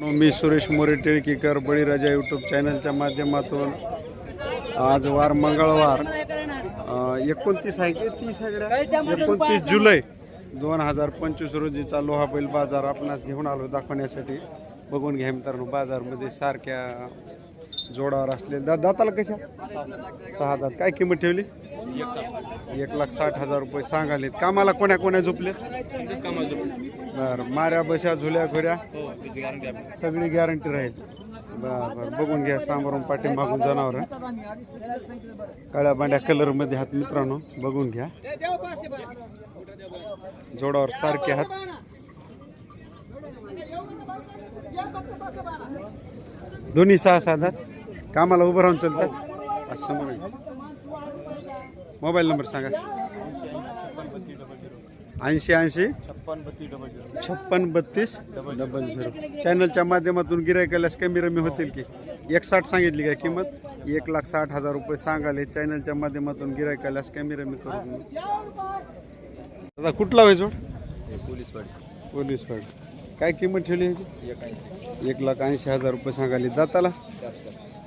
मी सुरेश मोरे टिळकीकर बळीराजा YouTube चॅनलच्या माध्यमातून आज वार मंगळवार एकोणतीस आहे की तीस आहे एकोणतीस जुलै दोन हजार पंचवीस रोजीचा लोहा बैल बाजार आपणास घेऊन आलो दाखवण्यासाठी. बघून घ्या मित्रांनो बाजारमध्ये सारख्या जोडावर असले. दा दाताला कशा? सहा दात. काय किंमत ठेवली? एक लाख साठ हजार रुपये सांगालेत कामाला कोण्या कोण्या झोपले बरं. माऱ्या बशा झुल्या खोऱ्या सगळी गॅरंटी राहील. बर बर. बघून घ्या. सांबरून पाठी मागून जनावर काळ्या बांड्या कलरमध्ये हात मित्रांनो. बघून घ्या. जोडावर सारखे हात दोन्ही सहा सात कामाला उभं राहून चालतात असं म्हणून मोबाईल नंबर सांगा. ऐंशी ऐंशी. छप्पन बत्तीस. डबल झिरो चॅनलच्या माध्यमातून गिरायकालाच कमी रमी होतील की? एक साठ सांगितली काय किंमत? एक लाख साठ हजार रुपये सांगाले. चॅनलच्या माध्यमातून गिरायकालाच कमी रमी करून दादा कुठला व्हायचो? पोलीस वाडी पोलीस वाड काय किंमत ठेवली ह्याची? एक लाख ऐंशी हजार रुपये सांगाले. दाताला?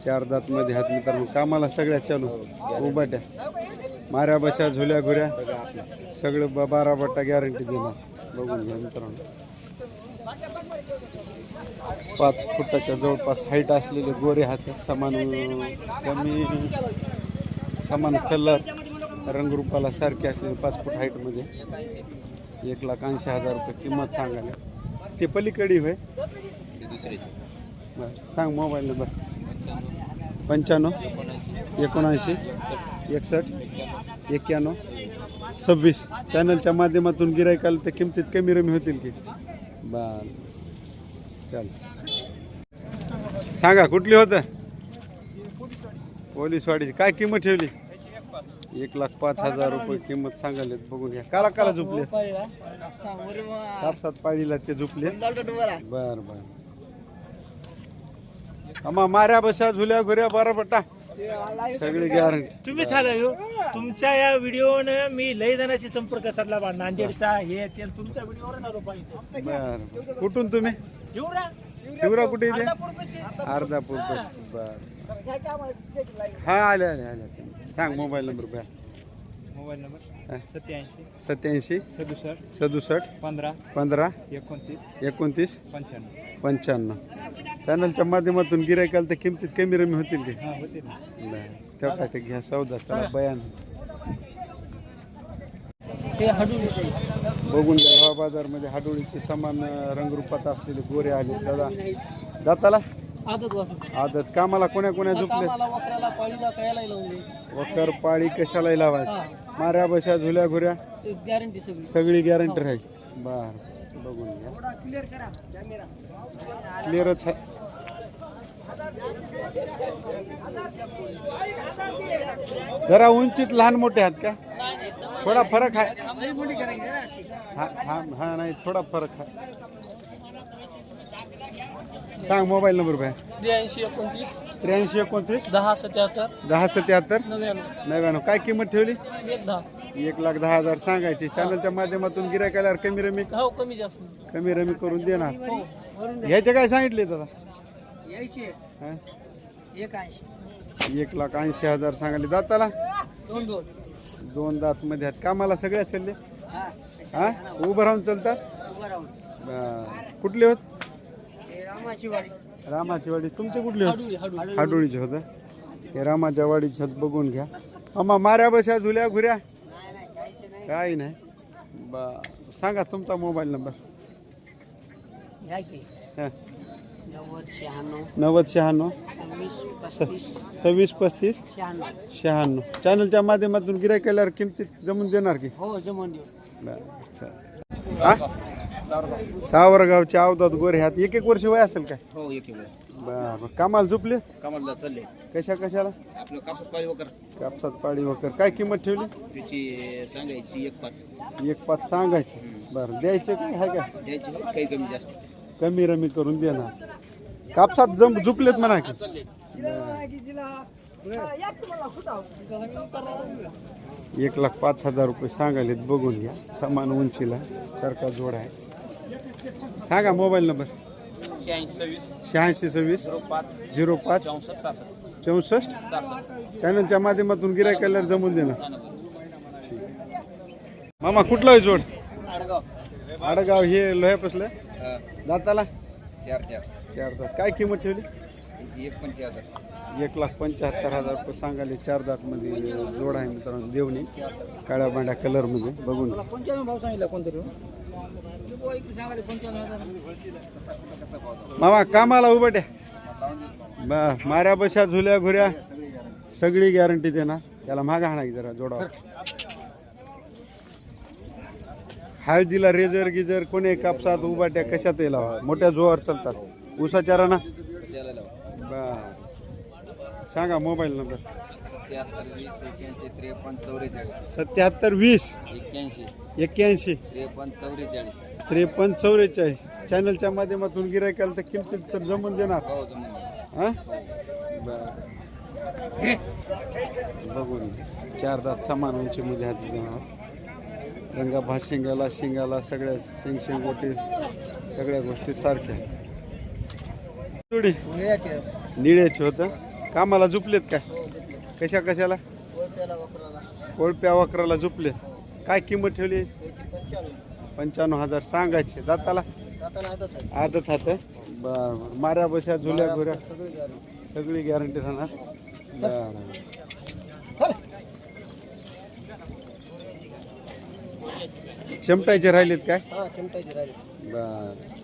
चार दात मध्ये हात मित्रांनो कामाला सगळ्या चालू. उभाट्या माऱ्या बशा झुल्या घुऱ्या. सगळं ब- बारा बट्टा गॅरंटी देणार. बघून घ्या मित्रांनो. पाच फुटाच्या जवळपास हाईट असलेले गोरे हात समान अं, कमी समान कलर रंगरूपाला सारखे असलेले पाच फूट हाईटमध्ये एक लाख ऐंशी हजार रुपये किंमत सांगायला. ते पलीकडे होय? दुसरे. बरं सांग मोबाईल नंबर. पंच्याण्णव एकोणऐंशी एकसष्ट एक्क्याण्णव सव्वीस. चॅनलच्या माध्यमातून गिरायकाला तर किमतीत कमी रमी होतील की? बर. चाल सांगा कुठली होतं? पोलीसवाडीची काय किंमत ठेवली? एक लाख पाच हजार रुपये किंमत सांगायला बघून घ्या. काला काला झोपले. कापसात पाळीला ते झोपले. बर बर. आम्हा माऱ्या बशा झुल्या घुऱ्या बरा बट्टा सगळी गॅरंटी तुम्ही झालं ह्यो. तुमच्या या व्हिडिओने मी लय जणांशी संपर्क साधला बा नांदेडचा हे ते तुमच्या व्हिडिओवर आलो पाहिजे बर. कुठून तुम्ही? येऊ ना शिवरा कुठे इथे. अर्धापूर पाशी. बर. हा आले आले आले. सांग मोबाईल नंबर बघा मोबाईल नंबर? सत्याऐंशी. सत्याऐंशी. सदुसष्ट. सदुसष्ट. पंधरा. पंधरा. एकोणतीस. एकोणतीस. पंच्याण्णव. पंच्याण्णव. चॅनलच्या माध्यमातून गिरायकाला तर किमतीत कमी रमी होतील की? हा होते ना. बर. तेव्हा काय ते घ्या सौदा चला बयान. बघून घ्या भाव बाजारमध्ये हाडोळीचे समान अं, रंगरूपात असलेले गोरे आले. दादा दाताला? आदत कामाला कोण्या कोण्या झोपले वक्राला पाळीला वकर पाळी कशाला लावायची. माऱ्या बशा झुल्या घुऱ्या. गॅरंटी सगळी. सगळी गॅरंटी राहील. बर बघून घ्या. क्लिअर करा क्लिअरच आहे. जरा उंचीत लहान मोठे आहेत का? थोडा फरक आहे. हा हा हा नाही थोडा फरक आहे. सांग मोबाईल नंबर काय त्र्याऐंशी एकोणतीस त्र्याऐंशी एकोणतीस दहा सत्याहत्तर दहा सत्याहत्तर नव्याण्णव. नव्याण्णव. काय किंमत ठेवली? एक दहा. एक लाख दहा हजार सांगायची. चॅनलच्या माध्यमातून गिरायकाला कमी रमी हो कमी जास्त. कमी रमी करून देणार. ह्याचे काय सांगितले दादा? यायची. हा? एक ऐंशी. एक लाख ऐंशी हजार सांगाले दाताला? दोन दोन. दोन दात मध्ये आहेत. कामाला सगळ्या चालले? हा. हा? उभं राहून चालतात? उभं राहून. बरं. कुठले होत? रामाची वाडी तुमचे कुठले हाडोळीचे होतं. हे रामाच्या वाडीचे आहेत बघून घ्या. अम्मा माऱ्या बशा झुल्या घुऱ्या? काही नाही. बा सांगा तुमचा मोबाईल नंबर. हा. नव्वद शहाण्णव. सव्वीस पस्तीस. शहाण्णव. चॅनलच्या माध्यमातून गिराय केल्यावर किमतीत जमून देणार की? हो जमून देऊ. हा? सावरगावचे अवधात गोरे हात एक एक वर्ष वय असेल काय? हो एक बरं कामाला झोपले? कामाला चालले. कशा कशाला? आपलं कापसात पाळी वकर कापसात पाळी वकर काय किंमत ठेवली? त्याची सांगायची एक पाच. एक पाच सांगायची. बरं द्यायचे काय? आहे का द्यायची काही कमी जास्त. कमी रमी करून देणार. कापसात जम झुपलेत म्हणा की. एक लाख पाच हजार रुपये सांगायलेत. बघून घ्या. समान उंचीला सारखा जोड आहे. सांगा मोबाईल नंबर. शहाऐंशी सव्वीस. शहाऐंशी सव्वीस. झिरो पाच. झिरो पाच. चौसष्ट सहासष्ट. चौसष्ट? सहासष्ट. चॅनलच्या माध्यमातून गिरायकाला जमून देणार. मामा कुठला आहे जोड? आडगाव. आडगाव हे लोह्यापसलं हा, दाताला? चार चार. चार दात. काय किंमत ठेवली? त्यांची एक पंच्याहत्तर एक लाख पंच्याहत्तर हजार रुपये सांगाले चार दातमध्ये जोड आहे मित्रांनो देवणी काळ्या बांड्या कलरमध्ये बघून घ्या. भाव सांगितला कोणतरी? मामा कामाला उभं ट्या ब- माऱ्या बशा झुल्या घुऱ्या. सगळी गॅरंटी देणार. त्याला मागा हाणा की जरा जोडावर. हळदीला रेजर गिजर कोणी कापसात उभाट्या कशात लावा मोठ्या जोर चालतात. उसाच्या राणा बर. सांगा मोबाईल नंबर. सत्याहत्तर वीस एक्क्याऐंशी त्रेपन्न चौवेचाळीस सत्याहत्तर वीस. एक्क्याऐंशी एक्क्याऐंशी त्रेपन्न चौवेचाळीस त्रेपन्न चौवेचाळीस चॅनलच्या माध्यमातून गिरायकाला तर किमतीत तर जमून देणार. हो जमून हा? बघून चार दात समान उंचीमध्ये हाती जाणार. रंगा भात शिंगाला शिंगाला सगळ्या शिंग शिंगोटी सगळ्या गोष्टी सारख्या आहेत. निळ्याचे होतं? कामाला झुपलेत काय? कशा कशाला? कोळप्या वक्राला झुपलेत. काय किंमत ठेवली? पंच्याण्णव हजार सांगायचे. दाताला? आदत हात बर. माऱ्या बशा झुल्या घुऱ्या. सगळी गॅरंटी राहणार. बरं. चिमटायचे राहिलेत काय? बर.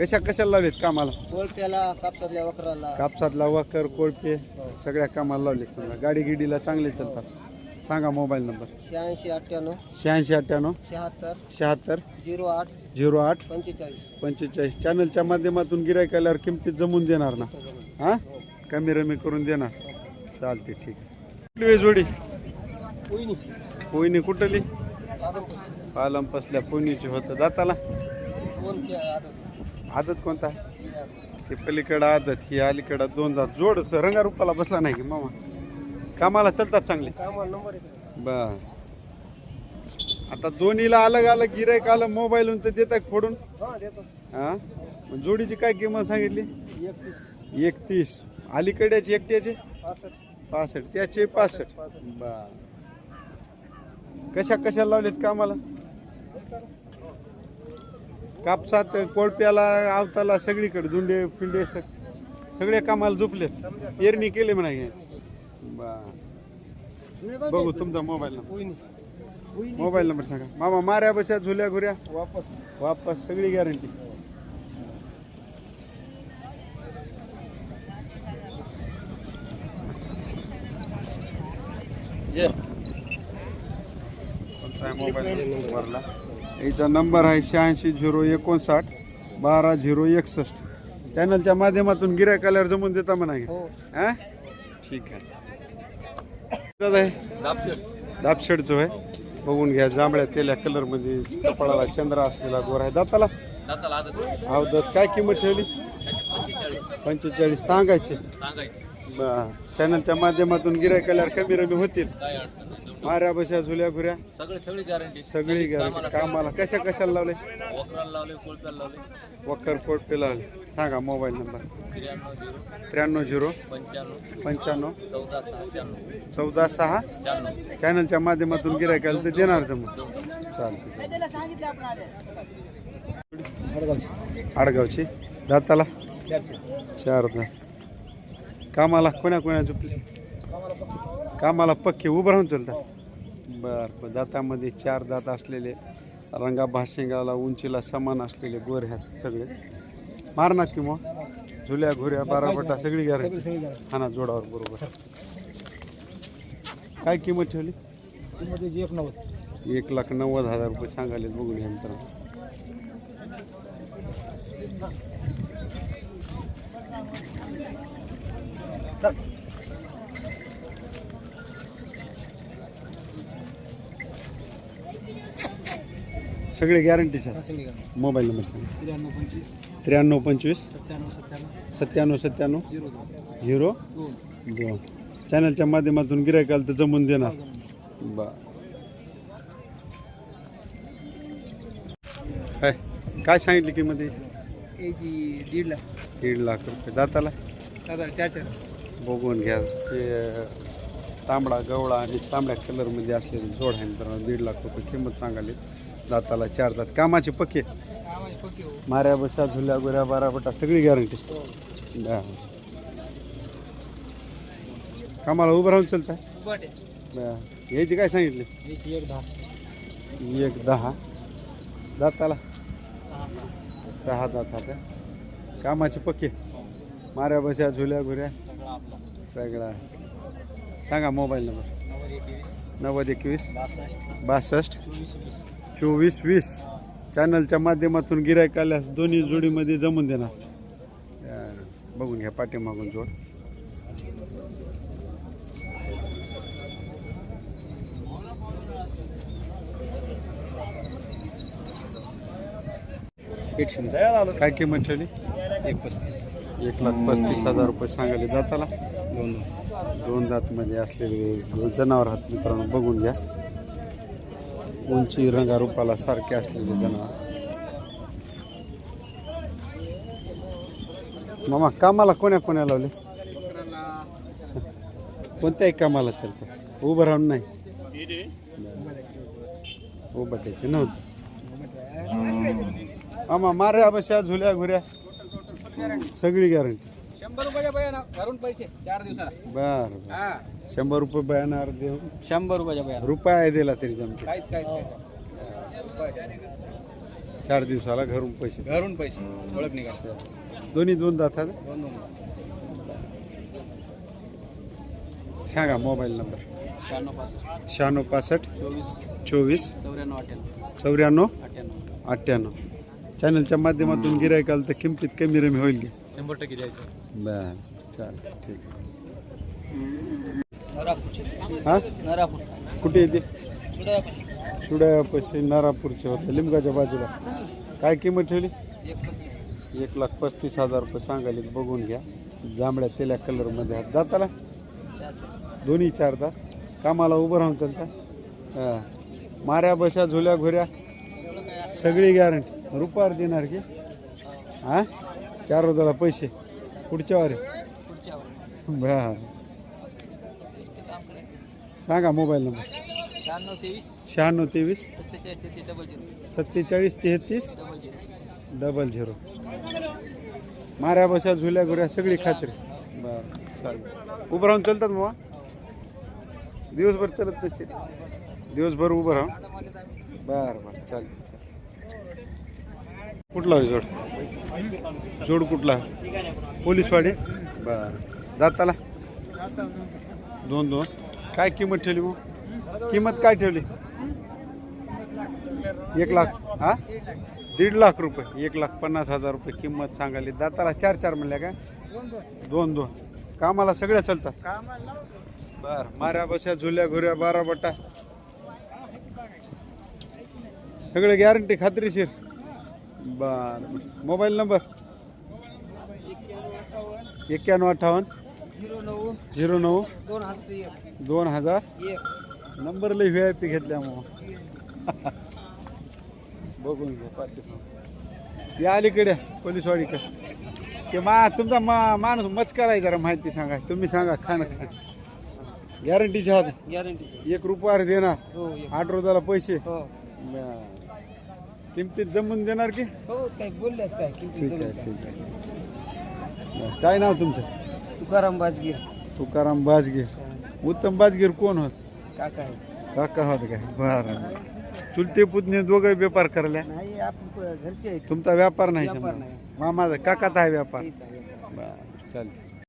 कशा कशाला लावलेत कामाला? कोळप्याला कापसातल्या वखराला. कापसातला वकर कोळपे सगळ्या कामाला लावलेत समजा. गाडी गिडीला चांगले चालतात. सांगा मोबाईल नंबर. शहाऐंशी अठ्ठ्याण्णव शहाऐंशी अठ्ठ्याण्णव शहात्तर शहात्तर झिरो आठ झिरो आठ पंचेचाळीस. पंचेचाळीस. चॅनलच्या माध्यमातून गिरायक आल्यावर किमतीत जमून देणार ना? हा? कमी रमी करून देणार. चालते ठीक आहे. कुठली वेळ जोडी पोईनी. कुठली? पालम पसल्या पोईनीची होतं. दाताला आदत कोणता आहे? ते पलीकडं आदत ही अलीकडं दोन दात जोड रंगारूपाला बसला नाही की मामा? कामाला चालतात चांगले. कामाला नंबर आहे बर. आता दोन्हीला अलग अलग गिरायक आलं मोबाईलहून तर देतात फोडून. हा जोडीची काय किंमत सांगितली? एकतीस. एकतीस. अलीकड्याचे एकट्याचे? पासष्ट. त्याचे पासष्ट. बर. कशा कशाला लावलेत कामाला? कापसात कोळप्याला आवताला सगळीकडे दुंडे पिंडे सग- सगळे कामाला झुपलेत. पेरणी केली म्हणा हे. बर बघू तुमचा मोबाईल नंबर मोबाईल नंबर सांगा. मामा माऱ्या बशा झुल्या घुऱ्या. वापस. वापस सगळी गॅरंटी मोबाईल याचा नंबर आहे शहाऐंशी झिरो एकोणसाठ बारा झिरो एकसष्ट. चॅनलच्या माध्यमातून गिरायक आल्यावर जमून देता म्हणा. हो. हा. ठीक आहे. दादा आहे दापशेडचं आहे बघून घ्या जांभळ्या तेल्या कलरमध्ये कपाळाला चंद्र असलेला गोर आहे. दाताला? आदत अवदत काय किंमत ठेवली? पंचेचाळीस. सांगायचे. चॅनलच्या माध्यमातून गिरायक आल्यावर कमी रमी होतील माऱ्या बशा झुल्या घुऱ्या सगळे सगळी गॅरंटी सगळी गॅरंटी कामाला कशा कशाला लावले? वखराला लावले कोळप्याला लावले. पे लावले. सांगा मोबाईल नंबर. त्र्याण्णव झिरो. त्र्याण्णव झिरो. पंच्याण्णव. पंच्याण्णव. चौदा सहा शहाण्णव. चौदा सहा. शहाण्णव. चॅनलच्या माध्यमातून गिरायक आलं तर देणार जमून. चालते आडगावची. दाताला? चार दात कामाला कोण्या कोण्या झुपले? कामाला पक्के उभं राहून चालतात बर दातामध्ये चार दात असलेले रंगा भाशिंगाला उंचीला समान असलेले गोरे आहेत सगळे. मारणार की मग? झुल्या घुऱ्या बारापटा सगळी गॅरंटी हाना जोडावर बरोबर. काय किंमत ठेवली? एक नव्वद. एक लाख नव्वद हजार रुपये सांगायले बघून घ्या मित्रांनो. सगळे गॅरंटी सर मोबाईल नंबर सांगा. त्र्याण्णव पंचवीस. त्र्याण्णव पंचवीस. सत्त्याण्णव सत्त्याण्णव. सत्त्याण्णव सत्त्याण्णव. झिरो दोन. झिरो? दोन. दोन. चॅनलच्या माध्यमातून गिरायकाल तर जमून देणार. बर काय? काय सांगितली किंमत याची? याची दीड लाख. दीड लाख रुपये. दाताला? साधारण चार चार. बघून घ्या. ते तांबडा गवळा आणि तांबड्या कलरमध्ये असलेले जोड आहे मित्रांनो. दीड लाख रुपये किंमत सांगाली दाताला चार दात. कामाचे पक्के? हो. माऱ्या बशा झुल्या गुऱ्या बारा बटा सगळी गॅरंटी कामाला उभं राहून चालतं बट याची काय सांगितले? एक दहा. एक दहा. दाताला? सहा दात आता. कामाचे पक्के? माऱ्या बशा झुल्या गुऱ्या. सगळं सांगा मोबाईल नंबर. नव्वद एकवीस. नव्वद एकवीस. बासष्ट. बासष्ट. चोवीस वीस चॅनलच्या माध्यमातून गिरायक आल्यास दोन्ही जोडीमध्ये जमून देणार. बघून घ्या पाठीमागून जोड. काय किंमत ठेवली? एक पस्तीस. एक लाख पस्तीस हजार रुपये सांगाले दाताला. दोन दोन दातमध्ये असलेले जनावर हात मित्रांनो बघून घ्या. उंची रंगारूपाला सारखे असलेले जनावर. मामा कामाला कोण्या कोण्या लावले? कोणत्याही कामाला चालतात उभं राहून नाही. उभं द्यायचे नव्हतं. मामा माऱ्या बशा झुल्या घुऱ्या. सगळी गॅरंटी शंभर रुपयाच्या बया भरून पैसे चार दिवसाला बर बर. हा. शंभर रुपये बयानावर देऊ. शंभर रुपयाच्या रुपया दिला तरी जमते काहीच काहीच काहीच चार दिवसाला घरून पैसे. घरून पैसे. ओळख निघा दोन्ही दोन दातात दोन दोन. सांगा मोबाईल नंबर. शहाण्णव पासष्ट. शहाण्णव पासष्ट. चोवीस. चोवीस. चौऱ्याण्णव अठ्ठ्याण्णव. चौऱ्याण्णव अठ्ठ्याण्णव. अठ्ठ्याण्णव. चॅनलच्या माध्यमातून गिरायकाल तर किमतीत कमी रमी होईल की? शंभर टक्के द्यायचं. बर चालतं ठीक. आहे नरापूरचे. हा? नरापूर कुठे येते? सुड्यापाशी. नारापूरचे होते लिमगाच्या बाजूला. काय किंमत ठेवली? एक पस्तीस. एक लाख पस्तीस हजार रुपये सांगाले बघून घ्या. जांभळ्या तेल्या कलरमध्ये आहेत. दाताला? चार चार. दोन्ही चार दात. कामाला उभं राहून चालतात हां. माऱ्या बशा झुल्या घुऱ्या. सगळी गॅरंटी रुपयावर देणार की? हां? चार रोजाला पैसे. पुढच्या वारे. बर. सांगा मोबाईल नंबर. शहाण्णव तेवीस. शहाण्णव तेवीस. सत्तेचाळीस तेहतीस डबल झिरो सत्तेचाळीस तेहतीस डबल झिरो डबल झिरो माऱ्या बशा झुल्या घुऱ्या सगळी खात्री. बरं चालेल. उभं राहून चालतात मग दिवसभर चालत नसते दिवसभर उभं राहून. बरं बरं चालेल. कुठला आहे जोड? जोड कुठला? पोलीसवाडी? बरं. दाताला दोन दोन. काय किंमत ठेवली मग? किंमत काय ठेवली? एक लाख. हा? दीड लाख रुपये. एक लाख पन्नास हजार रुपये किंमत सांगाली दाताला चार चार म्हणल्या का दोन दोन. कामाला सगळ्या चलतात? बर. माऱ्या बशा झुल्या घुऱ्या बारा बट्टा सगळे गॅरंटी खात्रीशीर. बर मोबाईल नंबर? एक्क्याण्णव अठ्ठावन्न. झिरो नऊ. झिरो नऊ दोन हजार. दोन हजार नंबर लई व्ही आय पी घेतल्या मग बघून घ्या पाठी या अलीकडे पोलीसवाडी का ते मा तुमचा मा माणूस मचकार आहे जरा माहिती सांगा. तुम्ही सांगा खाणं खा गॅरंटीच्या हात गॅरंटी एक रुपयावर देणार. हो एक. आठ रोजाला पैसे. हो. बरं. किमतीत जमून देणार की? हो काय बोलल्यास काय? किती ठीक आहे ठीक आहे. बरं. काय नाव तुमचं? तुकाराम बाजगीर. तुकाराम बाजगीर. उत्तम बाजगीर कोण होत? काका आहे काका होत काय? बरं. चुलते पुतणे दोघं व्यापार नाही आपण घरचे आहेत. तुमचा व्यापार नाही व्यापार समजा. नाही. मामाचा काकाचा आहे व्यापार. तेच आहे. बरं चालते